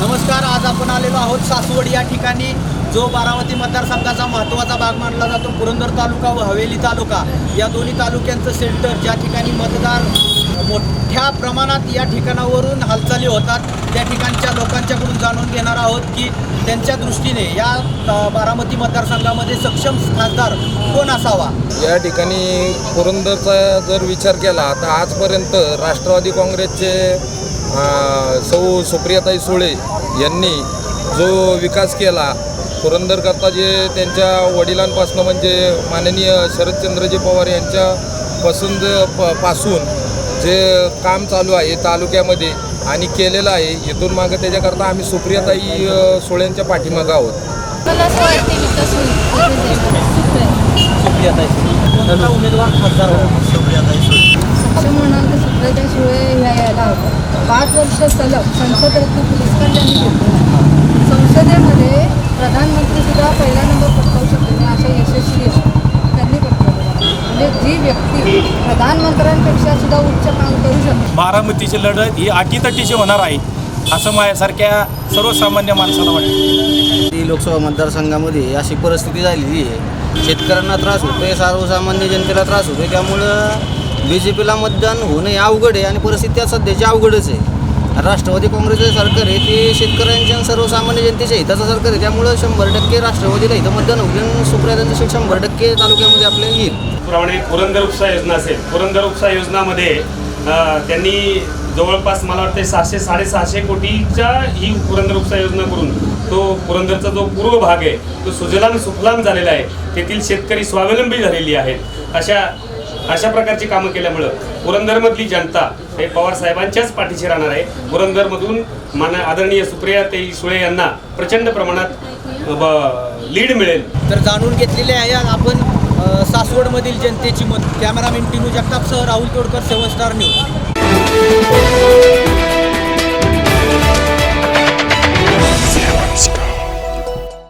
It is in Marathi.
नमस्कार आज आपण आलेलो आहोत सासवड या ठिकाणी जो बारामती मतदारसंघाचा महत्त्वाचा भाग मानला जातो पुरंदर तालुका व हवेली तालुका. या दोन्ही तालुक्यांचं सेंटर ज्या ठिकाणी मतदार मोठ्या प्रमाणात या ठिकाणावरून हालचाली होतात त्या ठिकाणच्या लोकांच्याकडून जाणून घेणार आहोत की त्यांच्या दृष्टीने या बारामती मतदारसंघामध्ये सक्षम खासदार कोण असावा? या ठिकाणी पुरंदरचा जर विचार केला तर आजपर्यंत राष्ट्रवादी काँग्रेसचे सौ सुप्रियाताई सुळे यांनी जो विकास केला पुरंदरकरता जे त्यांच्या वडिलांपासून म्हणजे माननीय शरदचंद्रजी पवार यांच्या पसंत प पासून जे काम चालू आहे तालुक्यामध्ये आणि केलेलं आहे इथून मागं त्याच्याकरता आम्ही सुप्रियाताई अं, सुळेंच्या पाठीमागं आहोत. सुप्रियाताई उमेदवार खासदार सुप्रियाताई सुळे. पाच वर्ष सलग संसद रत्न पुरस्कार त्यांनी घेतलेला संसदेमध्ये प्रधानमंत्री सुद्धा पहिला नंबर पटकावू शकते नाही अशा यशस्वी त्यांनी पटकावलेला म्हणजे जी व्यक्ती प्रधानमंत्र्यांपेक्षा सुद्धा उच्च काम करू शकते. बारामतीची लढत ही अटीतटीची होणार आहे असं माझ्यासारख्या सर्वसामान्य माणसाला वाटतं. ती लोकसभा मतदारसंघामध्ये अशी परिस्थिती झालेली आहे शेतकऱ्यांना त्रास होतोय सर्वसामान्य जनतेला त्रास होतोय त्यामुळं बी जे पीला मतदान होणं हे अवघड आहे आणि परिस्थिती सध्याची अवघडच आहे. राष्ट्रवादी काँग्रेसचं सरकार आहे ते शेतकऱ्यांच्या आणि सर्वसामान्य जनतेच्या हिताचं सरकार आहे. त्यामुळं शंभर टक्के राष्ट्रवादीला इथं मतदान होईल आणि सुप्रियातांचं शंभर टक्के तालुक्यामध्ये आपल्या येईल. प्रमाणे पुरंदर उपसा योजना असेल. पुरंदर उपसा योजनामध्ये त्यांनी जवळपास मला वाटतं सहाशे साडेसहाशे कोटीच्या ही पुरंदर उपसा योजना करून तो पुरंदरचा जो पूर्व भाग आहे तो सुजलाम सुफलाम झालेला आहे. तेथील शेतकरी स्वावलंबी झालेली आहेत. अशा अशा प्रकारची कामं केल्यामुळं पुरंदरमधली जनता हे पवार साहेबांच्याच पाठीशी राहणार आहे. पुरंदरमधून मान आदरणीय सुप्रिया ते सुळे यांना प्रचंड प्रमाणात ब- लीड मिळेल. तर जाणून घेतलेले आहे आपण सासवडमधील जनतेची मत. Cameraman Tinu जगतापसह Rahul Todkar seven star news.